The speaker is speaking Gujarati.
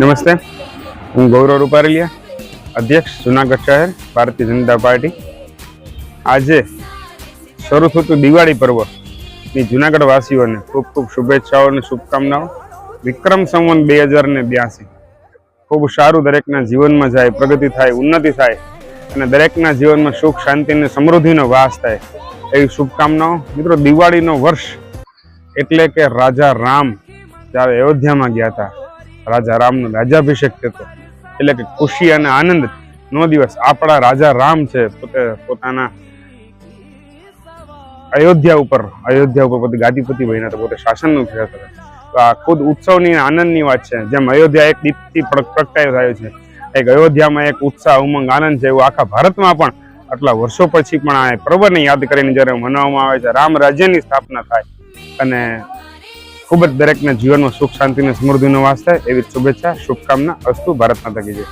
નમસ્તે. હું ગૌરવ રૂપારેલિયા, અધ્યક્ષ, જુનાગઢ શહેર, ભારતીય જનતા પાર્ટી. આજે શરૂ થતું દિવાળી પર્વની જુનાગઢ વાસીઓને ખૂબ ખૂબ શુભેચ્છાઓ અને શુભકામનાઓ. વિક્રમ સંવન બે હજાર ને બ્યાસી. ખૂબ સારું દરેકના જીવનમાં જાય, પ્રગતિ થાય, ઉન્નતિ થાય અને દરેકના જીવનમાં સુખ, શાંતિ અને સમૃદ્ધિનો વાસ થાય એવી શુભકામનાઓ. મિત્રો, દિવાળીનો વર્ષ એટલે કે રાજા રામ જ્યારે અયોધ્યામાં ગયા હતા રાજા રામનો રાજાભિષેક થતો એટલે કે ખુશી અને આનંદ નો દિવસ. આપણા રાજા રામ છે, પોતે પોતાના અયોધ્યા ઉપર અયોધ્યા ઉપર પોતે ગાદીપતિ બન્યા પોતે શાસનનું હતા તો આ ખુદ ઉત્સવની આનંદની વાત છે. જેમ અયોધ્યા એક દીપથી પ્રગટાયો થયો છે, એક અયોધ્યામાં એક ઉત્સાહ, ઉમંગ, આનંદ છે એવું આખા ભારતમાં પણ આટલા વર્ષો પછી પણ આ પર્વને યાદ કરીને જ્યારે મનાવવામાં આવે છે, રામ રાજ્યની સ્થાપના થાય અને ખૂબ જ દરેકના જીવનમાં સુખ, શાંતિ અને સમૃદ્ધિનો વાસ થાય એવી શુભેચ્છા, શુભકામના અસ્તુ ભારત માતા કી જય.